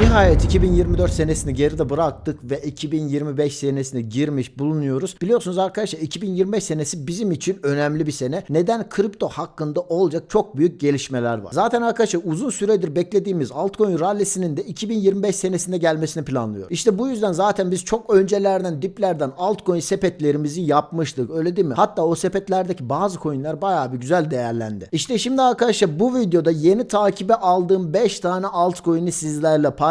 Nihayet 2024 senesini geride bıraktık ve 2025 senesine girmiş bulunuyoruz. Biliyorsunuz arkadaşlar 2025 senesi bizim için önemli bir sene. Neden? Kripto hakkında olacak çok büyük gelişmeler var. Zaten arkadaşlar uzun süredir beklediğimiz altcoin rallisinin de 2025 senesinde gelmesini planlıyor. İşte bu yüzden zaten biz çok öncelerden diplerden altcoin sepetlerimizi yapmıştık öyle değil mi? Hatta o sepetlerdeki bazı coinler bayağı bir güzel değerlendi. İşte şimdi arkadaşlar bu videoda yeni takibe aldığım 5 tane altcoin'i sizlerle paylaşacağım.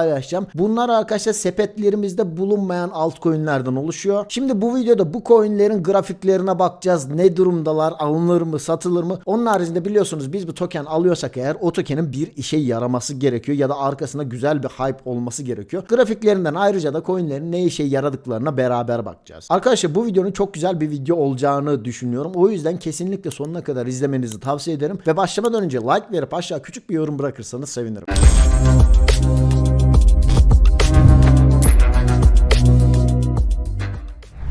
Bunlar arkadaşlar sepetlerimizde bulunmayan altcoin'lerden oluşuyor. Şimdi bu videoda bu coin'lerin grafiklerine bakacağız. Ne durumdalar? Alınır mı? Satılır mı? Onun haricinde biliyorsunuz biz bu token alıyorsak eğer o tokenin bir işe yaraması gerekiyor ya da arkasında güzel bir hype olması gerekiyor. Grafiklerinden ayrıca da coin'lerin ne işe yaradıklarına beraber bakacağız. Arkadaşlar bu videonun çok güzel bir video olacağını düşünüyorum. O yüzden kesinlikle sonuna kadar izlemenizi tavsiye ederim. Ve başlamadan önce like verip aşağı küçük bir yorum bırakırsanız sevinirim.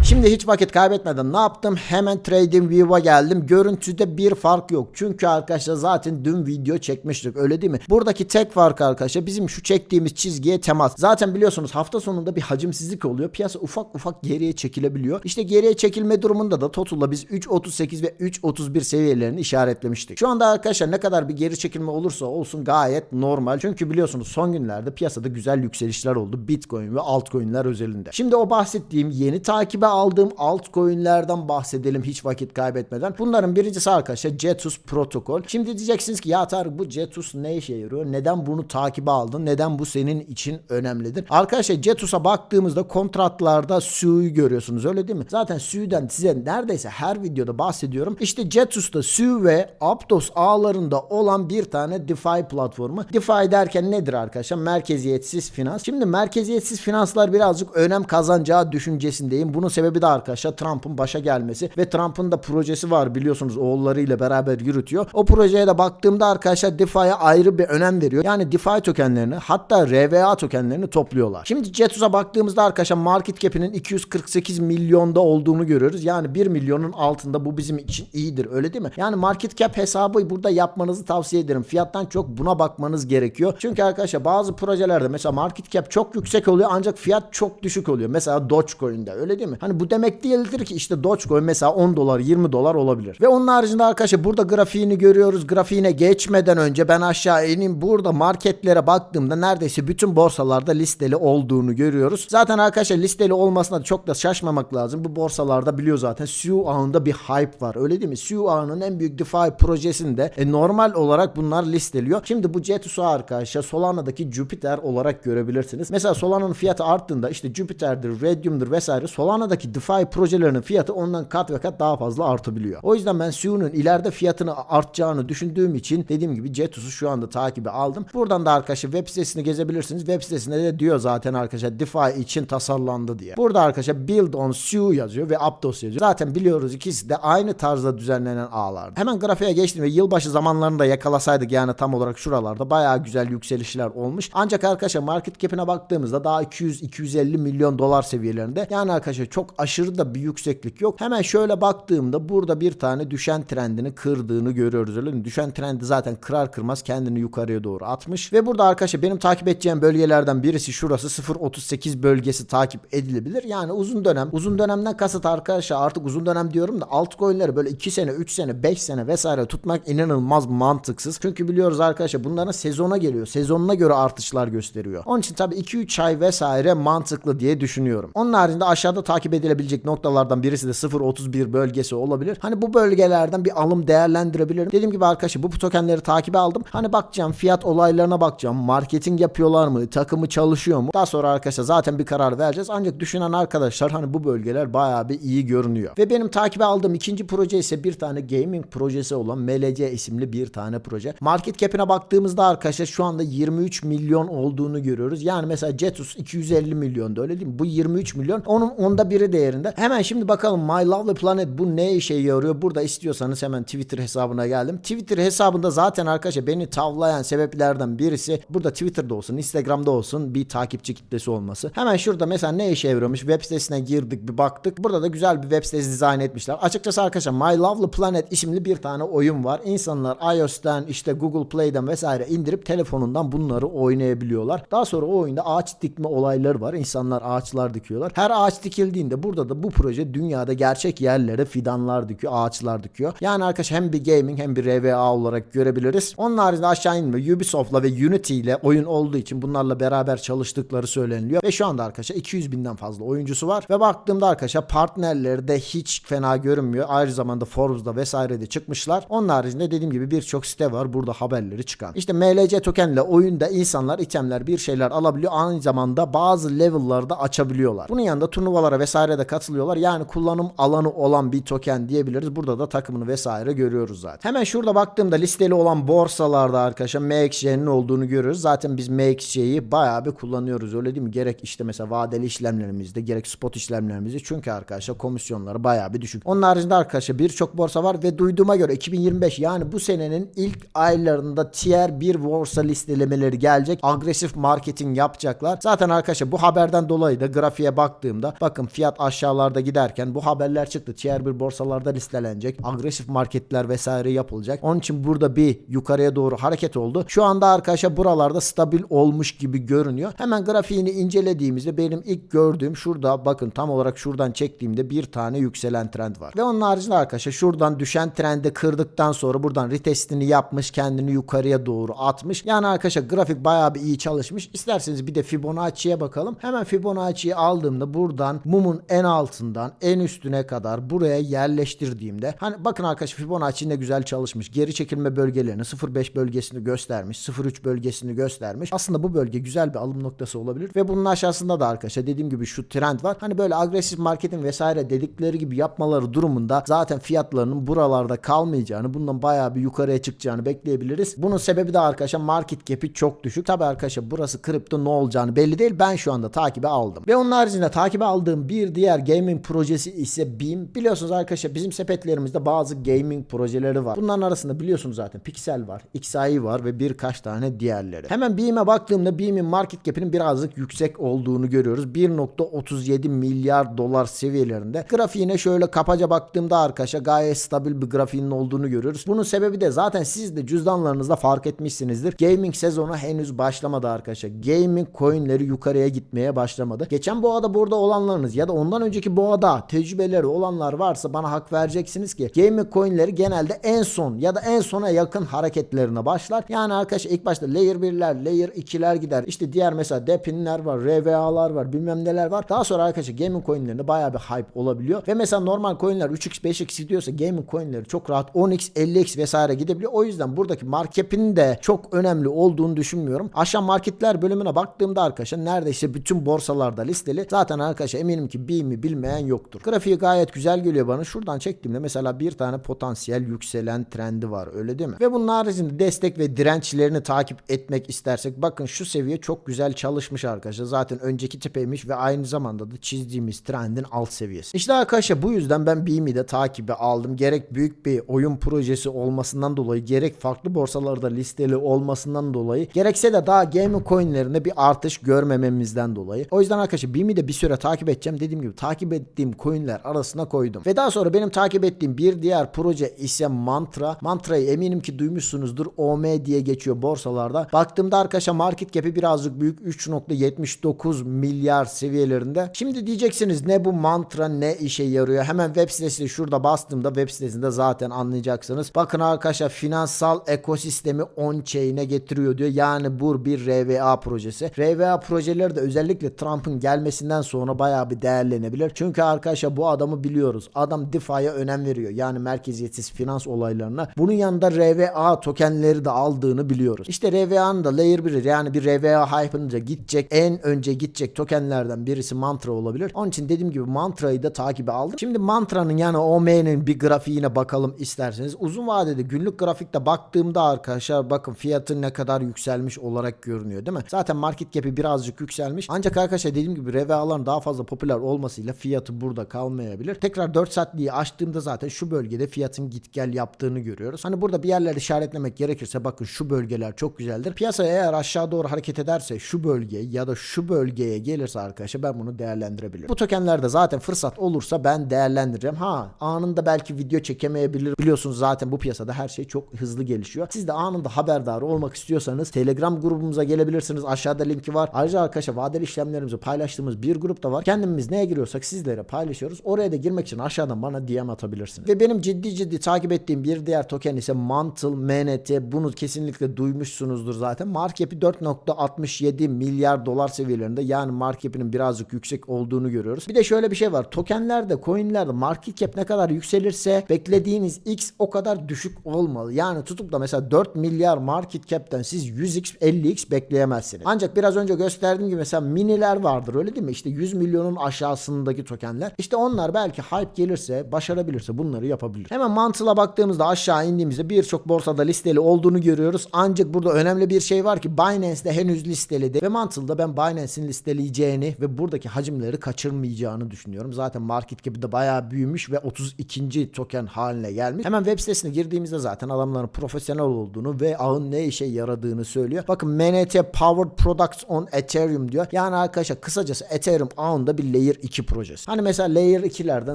Şimdi hiç vakit kaybetmeden ne yaptım? Hemen TradingView'a geldim. Görüntüde bir fark yok. Çünkü arkadaşlar zaten dün video çekmiştik öyle değil mi? Buradaki tek fark arkadaşlar bizim şu çektiğimiz çizgiye temas. Zaten biliyorsunuz hafta sonunda bir hacimsizlik oluyor. Piyasa ufak ufak geriye çekilebiliyor. İşte geriye çekilme durumunda da Total'da biz 3.38 ve 3.31 seviyelerini işaretlemiştik. Şu anda arkadaşlar ne kadar bir geri çekilme olursa olsun gayet normal. Çünkü biliyorsunuz son günlerde piyasada güzel yükselişler oldu. Bitcoin ve altcoin'ler özelinde. Şimdi o bahsettiğim yeni takibe aldığım altcoin'lerden bahsedelim hiç vakit kaybetmeden. Bunların birincisi arkadaşlar Cetus protokol. Şimdi diyeceksiniz ki ya Tarık bu Cetus ne işe yarıyor? Neden bunu takibe aldın? Neden bu senin için önemlidir? Arkadaşlar Cetus'a baktığımızda kontratlarda SU'yu görüyorsunuz öyle değil mi? Zaten SU'dan size neredeyse her videoda bahsediyorum. İşte Cetus'ta SU ve Aptos ağlarında olan bir tane DeFi platformu. DeFi derken nedir arkadaşlar? Merkeziyetsiz finans. Şimdi merkeziyetsiz finanslar birazcık önem kazanacağı düşüncesindeyim. Bunun sebebi de arkadaşlar Trump'ın başa gelmesi ve Trump'ın da projesi var biliyorsunuz oğullarıyla beraber yürütüyor. O projeye de baktığımda arkadaşlar DeFi'ye ayrı bir önem veriyor. Yani DeFi tokenlerini hatta RVA tokenlerini topluyorlar. Şimdi Cetus'a baktığımızda arkadaşlar market cap'inin 248 milyonda olduğunu görüyoruz. Yani 1 milyonun altında bu bizim için iyidir öyle değil mi? Yani market cap hesabı burada yapmanızı tavsiye ederim. Fiyattan çok buna bakmanız gerekiyor. Çünkü arkadaşlar bazı projelerde mesela market cap çok yüksek oluyor ancak fiyat çok düşük oluyor. Mesela Dogecoin'de öyle değil mi? Hani bu demek değildir ki işte Dogecoin mesela 10 dolar 20 dolar olabilir. Ve onun haricinde arkadaşlar burada grafiğini görüyoruz. Grafiğine geçmeden önce ben aşağı ineyim. Burada marketlere baktığımda neredeyse bütün borsalarda listeli olduğunu görüyoruz. Zaten arkadaşlar listeli olmasına da çok da şaşmamak lazım. Bu borsalarda biliyor zaten SU ağında bir hype var. Öyle değil mi? SU ağının en büyük DeFi projesinde e, normal olarak bunlar listeliyor. Şimdi bu Cetus'u arkadaşlar Solana'daki Jupiter olarak görebilirsiniz. Mesela Solana'nın fiyatı arttığında işte Jupiter'dir, Radium'dur vesaire Solana'daki DeFi projelerinin fiyatı ondan kat ve kat daha fazla artabiliyor. O yüzden ben SU'nun ileride fiyatını artacağını düşündüğüm için dediğim gibi Cetus'u şu anda takibe aldım. Buradan da arkadaşlar web sitesini gezebilirsiniz. Web sitesinde de diyor zaten arkadaşlar DeFi için tasarlandı diye. Burada arkadaşlar build on SU yazıyor ve Aptos yazıyor. Zaten biliyoruz ikisi de aynı tarzda düzenlenen ağlar. Hemen grafiğe geçtim ve yılbaşı zamanlarında yakalasaydık yani tam olarak şuralarda bayağı güzel yükselişler olmuş. Ancak arkadaşlar market cap'ine baktığımızda daha 200-250 milyon dolar seviyelerinde. Yani arkadaşlar çok aşırı da bir yükseklik yok. Hemen şöyle baktığımda burada bir tane düşen trendini kırdığını görüyoruz öyle mi? Düşen trendi zaten kırar kırmaz kendini yukarıya doğru atmış. Ve burada arkadaşlar benim takip edeceğim bölgelerden birisi şurası 0.38 bölgesi takip edilebilir. Yani uzun dönem. Uzun dönemden kasıt arkadaşlar artık uzun dönem diyorum da altcoin'leri böyle 2 sene, 3 sene, 5 sene vesaire tutmak inanılmaz mantıksız. Çünkü biliyoruz arkadaşlar bunların sezona geliyor. Sezonuna göre artışlar gösteriyor. Onun için tabii 2-3 ay vesaire mantıklı diye düşünüyorum. Onun haricinde aşağıda takip edilebilecek noktalardan birisi de 0.31 bölgesi olabilir. Hani bu bölgelerden bir alım değerlendirebilirim. Dediğim gibi arkadaşlar bu tokenleri takibe aldım. Hani bakacağım fiyat olaylarına bakacağım. Marketing yapıyorlar mı? Takımı çalışıyor mu? Daha sonra arkadaşlar zaten bir karar vereceğiz. Ancak düşünen arkadaşlar hani bu bölgeler bayağı bir iyi görünüyor. Ve benim takibe aldığım ikinci proje ise bir tane gaming projesi olan MLC isimli bir tane proje. Market cap'ine baktığımızda arkadaşlar şu anda 23 milyon olduğunu görüyoruz. Yani mesela Cetus 250 milyonda öyle değil mi? Bu 23 milyon onun onda biri değerinde. Hemen şimdi bakalım My Lovely Planet bu ne işe yarıyor? Burada istiyorsanız hemen Twitter hesabına geldim. Twitter hesabında zaten arkadaşlar beni tavlayan sebeplerden birisi burada Twitter'da olsun, Instagram'da olsun bir takipçi kitlesi olması. Hemen şurada mesela ne işe yarıyormuş? Web sitesine girdik bir baktık. Burada da güzel bir web sitesi dizayn etmişler. Açıkçası arkadaşlar My Lovely Planet isimli bir tane oyun var. İnsanlar iOS'ten işte Google Play'den vesaire indirip telefonundan bunları oynayabiliyorlar. Daha sonra o oyunda ağaç dikme olayları var. İnsanlar ağaçlar dikiyorlar. Her ağaç dikildiğinde burada da bu proje dünyada gerçek yerlere fidanlar dikiyor, ağaçlar dikiyor. Yani arkadaşlar hem bir gaming hem bir RVA olarak görebiliriz. Onun haricinde aşağı inme Ubisoft'la ve Unity ile oyun olduğu için bunlarla beraber çalıştıkları söyleniliyor. Ve şu anda arkadaşlar 200 binden fazla oyuncusu var. Ve baktığımda arkadaşlar partnerleri de hiç fena görünmüyor. Aynı zamanda Forbes'da vesairede çıkmışlar. Onun haricinde dediğim gibi birçok site var burada haberleri çıkan. İşte MLC token ile oyunda insanlar itemler bir şeyler alabiliyor. Aynı zamanda bazı level'larda açabiliyorlar. Bunun yanında turnuvalara vesaire de katılıyorlar. Yani kullanım alanı olan bir token diyebiliriz. Burada da takımını vesaire görüyoruz zaten. Hemen şurada baktığımda listeli olan borsalarda arkadaşlar MXC'nin olduğunu görüyoruz. Zaten biz MXC'yi bayağı bir kullanıyoruz öyle değil mi? Gerek işte mesela vadeli işlemlerimizde gerek spot işlemlerimizde. Çünkü arkadaşlar komisyonları bayağı bir düşük. Onun haricinde arkadaşlar birçok borsa var ve duyduğuma göre 2025 yani bu senenin ilk aylarında tier 1 borsa listelemeleri gelecek. Agresif marketing yapacaklar. Zaten arkadaşlar bu haberden dolayı da grafiğe baktığımda bakın fiyat aşağılarda giderken bu haberler çıktı. Tier 1 borsalarda listelenecek. Agresif marketler vesaire yapılacak. Onun için burada bir yukarıya doğru hareket oldu. Şu anda arkadaşlar buralarda stabil olmuş gibi görünüyor. Hemen grafiğini incelediğimizde benim ilk gördüğüm şurada bakın tam olarak şuradan çektiğimde bir tane yükselen trend var. Ve onun haricinde arkadaşlar şuradan düşen trendi kırdıktan sonra buradan retestini yapmış kendini yukarıya doğru atmış. Yani arkadaşlar grafik bayağı bir iyi çalışmış. İsterseniz bir de Fibonacci'ye bakalım. Hemen Fibonacci'yi aldığımda buradan mumun en altından en üstüne kadar buraya yerleştirdiğimde hani bakın arkadaşlar Fibonacci ne güzel çalışmış. Geri çekilme bölgelerini 0.5 bölgesini göstermiş. 0.3 bölgesini göstermiş. Aslında bu bölge güzel bir alım noktası olabilir ve bunun aşağısında da arkadaşlar dediğim gibi şu trend var. Hani böyle agresif marketing vesaire dedikleri gibi yapmaları durumunda zaten fiyatlarının buralarda kalmayacağını, bundan bayağı bir yukarıya çıkacağını bekleyebiliriz. Bunun sebebi de arkadaşlar market cap'i çok düşük. Tabi arkadaşlar burası kripto ne olacağını belli değil. Ben şu anda takibe aldım. Ve onun haricinde takibe aldığım bir diğer gaming projesi ise Beam. Biliyorsunuz arkadaşlar bizim sepetlerimizde bazı gaming projeleri var. Bunların arasında biliyorsunuz zaten Pixel var, XAI var ve birkaç tane diğerleri. Hemen Beam'e baktığımda Beam'in market cap'inin birazcık yüksek olduğunu görüyoruz. 1.37 milyar dolar seviyelerinde. Grafiğine şöyle kapaca baktığımda arkadaşlar gayet stabil bir grafiğinin olduğunu görüyoruz. Bunun sebebi de zaten siz de cüzdanlarınızda fark etmişsinizdir. Gaming sezonu henüz başlamadı arkadaşlar. Gaming coinleri yukarıya gitmeye başlamadı. Geçen boğada burada olanlarınız ya da ondan önceki boğada tecrübeleri olanlar varsa bana hak vereceksiniz ki gaming coinleri genelde en son ya da en sona yakın hareketlerine başlar. Yani arkadaşlar ilk başta layer 1'ler, layer 2'ler gider. İşte diğer mesela depinler var, RVA'lar var, bilmem neler var. Daha sonra arkadaşlar gaming coinlerinde bayağı bir hype olabiliyor. Ve mesela normal coinler 3x 5x gidiyorsa gaming coinleri çok rahat 10x 50x vesaire gidebiliyor. O yüzden buradaki market'in de çok önemli olduğunu düşünmüyorum. Aşağı marketler bölümüne baktığımda arkadaşlar neredeyse bütün borsalarda listeli. Zaten arkadaşlar eminim ki Beam'i bilmeyen yoktur. Grafiği gayet güzel geliyor bana. Şuradan çektiğimde mesela bir tane potansiyel yükselen trendi var öyle değil mi? Ve bunun haricinde destek ve dirençlerini takip etmek istersek bakın şu seviye çok güzel çalışmış arkadaşlar. Zaten önceki tepeymiş ve aynı zamanda da çizdiğimiz trendin alt seviyesi. İşte arkadaşlar bu yüzden ben Beam'i de takibe aldım. Gerek büyük bir oyun projesi olmasından dolayı gerek farklı borsalarda listeli olmasından dolayı gerekse de daha gaming coinlerinde bir artış görmememizden dolayı. O yüzden arkadaşlar Beam'i de bir süre takip edeceğim. Dediğim takip ettiğim coinler arasına koydum. Ve daha sonra benim takip ettiğim bir diğer proje ise Mantra. Mantra'yı eminim ki duymuşsunuzdur. OM diye geçiyor borsalarda. Baktığımda arkadaşlar market cap'i birazcık büyük 3.79 milyar seviyelerinde. Şimdi diyeceksiniz ne bu mantra ne işe yarıyor? Hemen web sitesi şurada bastığımda web sitesinde zaten anlayacaksınız. Bakın arkadaşlar finansal ekosistemi on-chain'e getiriyor diyor. Yani bu bir RVA projesi. RVA projeleri de özellikle Trump'ın gelmesinden sonra bayağı bir değerlenebilir. Çünkü arkadaşlar bu adamı biliyoruz. Adam DeFi'ye önem veriyor. Yani merkeziyetsiz finans olaylarına. Bunun yanında RVA tokenleri de aldığını biliyoruz. İşte RVA'nın da layer 1 yani bir RVA hype'ınca gidecek en önce gidecek tokenlerden birisi Mantra olabilir. Onun için dediğim gibi Mantra'yı da takibe aldım. Şimdi Mantra'nın yani OM'nin bir grafiğine bakalım isterseniz. Uzun vadede günlük grafikte baktığımda arkadaşlar bakın fiyatı ne kadar yükselmiş olarak görünüyor değil mi? Zaten market cap'i birazcık yükselmiş. Ancak arkadaşlar dediğim gibi RVA'ların daha fazla popüler olması Dolayısıyla fiyatı burada kalmayabilir. Tekrar 4 saatliği açtığımda zaten şu bölgede fiyatın git gel yaptığını görüyoruz. Hani burada bir yerleri işaretlemek gerekirse bakın şu bölgeler çok güzeldir. Piyasa eğer aşağı doğru hareket ederse şu bölge ya da şu bölgeye gelirse arkadaşlar ben bunu değerlendirebilirim. Bu tokenlerde zaten fırsat olursa ben değerlendireceğim. Ha anında belki video çekemeyebilir. Biliyorsunuz zaten bu piyasada her şey çok hızlı gelişiyor. Siz de anında haberdar olmak istiyorsanız Telegram grubumuza gelebilirsiniz. Aşağıda linki var. Ayrıca arkadaşlar vadeli işlemlerimizi paylaştığımız bir grup da var. Kendimiz neye giriyorsak sizlere paylaşıyoruz. Oraya da girmek için aşağıdan bana DM atabilirsiniz. Ve benim ciddi ciddi takip ettiğim bir diğer token ise Mantle MNT. Bunu kesinlikle duymuşsunuzdur zaten. Market cap'i 4.67 milyar dolar seviyelerinde. Yani market cap'inin birazcık yüksek olduğunu görüyoruz. Bir de şöyle bir şey var. Tokenlerde, coinlerde market cap ne kadar yükselirse beklediğiniz X o kadar düşük olmalı. Yani tutup da mesela 4 milyar market cap'ten siz 100x 50x bekleyemezsiniz. Ancak biraz önce gösterdiğim gibi mesela miniler vardır öyle değil mi? İşte 100 milyonun aşağısındaki tokenler. İşte onlar belki hype gelirse, başarabilirse bunları yapabilir. Hemen mantığına baktığımızda aşağı indiğimizde birçok borsada listeli olduğunu görüyoruz. Ancak burada önemli bir şey var ki Binance'de henüz listeli değil. Ve mantığında ben Binance'in listeleyeceğini ve buradaki hacimleri kaçırmayacağını düşünüyorum. Zaten market cap'i de bayağı büyümüş ve 32. token haline gelmiş. Hemen web sitesine girdiğimizde zaten adamların profesyonel olduğunu ve ağın ne işe yaradığını söylüyor. Bakın MNT Powered Products on Ethereum diyor. Yani arkadaşlar kısacası Ethereum ağında bir Layer 2 projesi. Hani mesela Layer 2'lerden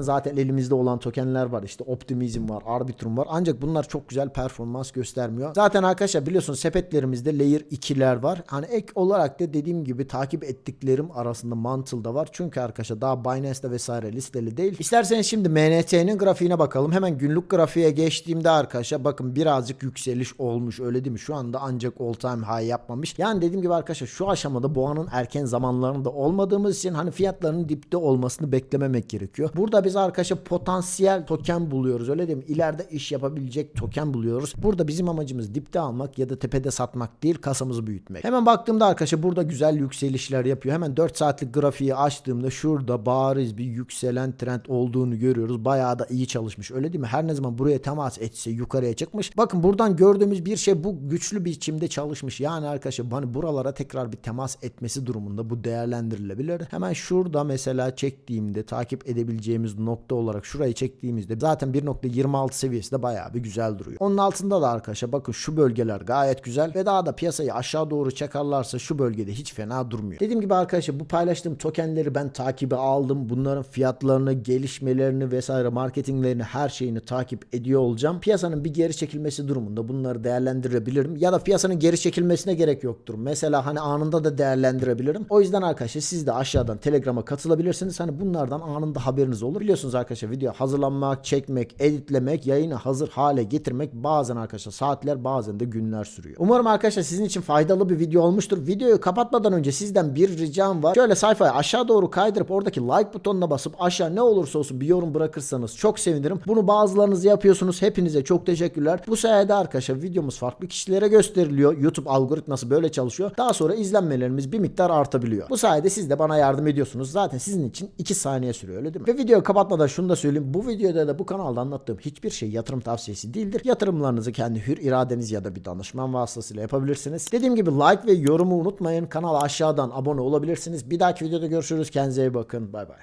zaten elimizde olan tokenler var. İşte Optimism var, Arbitrum var. Ancak bunlar çok güzel performans göstermiyor. Zaten arkadaşlar biliyorsunuz sepetlerimizde Layer 2'ler var. Hani ek olarak da dediğim gibi takip ettiklerim arasında Mantle'da var. Çünkü arkadaşlar daha Binance'de vesaire listeli değil. İsterseniz şimdi MNT'nin grafiğine bakalım. Hemen günlük grafiğe geçtiğimde arkadaşlar bakın birazcık yükseliş olmuş öyle değil mi? Şu anda ancak all time high yapmamış. Yani dediğim gibi arkadaşlar şu aşamada boğanın erken zamanlarında olmadığımız için hani fiyatlarının dipte olmasını beklememek gerekiyor. Burada biz arkadaşlar potansiyel token buluyoruz öyle değil mi? İleride iş yapabilecek token buluyoruz. Burada bizim amacımız dipte almak ya da tepede satmak değil kasamızı büyütmek. Hemen baktığımda arkadaşlar burada güzel yükselişler yapıyor. Hemen 4 saatlik grafiği açtığımda şurada bariz bir yükselen trend olduğunu görüyoruz. Bayağı da iyi çalışmış öyle değil mi? Her ne zaman buraya temas etse yukarıya çıkmış. Bakın buradan gördüğümüz bir şey bu güçlü biçimde çalışmış. Yani arkadaşlar hani buralara tekrar bir temas etmesi durumunda bu değerlendirilebilir. Hemen şurada mesela çektiğimde takip edebileceğimiz nokta olarak şurayı çektiğimizde zaten 1.26 seviyesi de bayağı bir güzel duruyor. Onun altında da arkadaşlar bakın şu bölgeler gayet güzel ve daha da piyasayı aşağı doğru çakarlarsa şu bölgede hiç fena durmuyor. Dediğim gibi arkadaşlar bu paylaştığım tokenleri ben takibe aldım. Bunların fiyatlarını, gelişmelerini vesaire marketinglerini her şeyini takip ediyor olacağım. Piyasanın bir geri çekilmesi durumunda bunları değerlendirebilirim. Ya da piyasanın geri çekilmesine gerek yoktur. Mesela hani anında da değerlendirebilirim. O yüzden arkadaşlar siz de aşağıdan Telegram'a katılabilirsiniz. Hani bunlardan anında haberiniz olur. Biliyorsunuz arkadaşlar video hazırlanmak, çekmek, editlemek, yayını hazır hale getirmek bazen arkadaşlar saatler bazen de günler sürüyor. Umarım arkadaşlar sizin için faydalı bir video olmuştur. Videoyu kapatmadan önce sizden bir ricam var. Şöyle sayfayı aşağı doğru kaydırıp oradaki like butonuna basıp aşağı ne olursa olsun bir yorum bırakırsanız çok sevinirim. Bunu bazılarınız yapıyorsunuz. Hepinize çok teşekkürler. Bu sayede arkadaşlar videomuz farklı kişilere gösteriliyor. YouTube algoritması böyle çalışıyor. Daha sonra izlenmelerimiz bir miktar artabiliyor. Bu sayede siz de bana yardım ediyorsunuz. Zaten sizin için 2 saniye sürüyor öyle değil mi? Ve videoyu kapatmadan şunu da söyleyeyim. Bu videoda da bu kanalda anlattığım hiçbir şey yatırım tavsiyesi değildir. Yatırımlarınızı kendi hür iradeniz ya da bir danışman vasıtasıyla yapabilirsiniz. Dediğim gibi like ve yorumu unutmayın. Kanala aşağıdan abone olabilirsiniz. Bir dahaki videoda görüşürüz. Kendinize iyi bakın. Bay bay.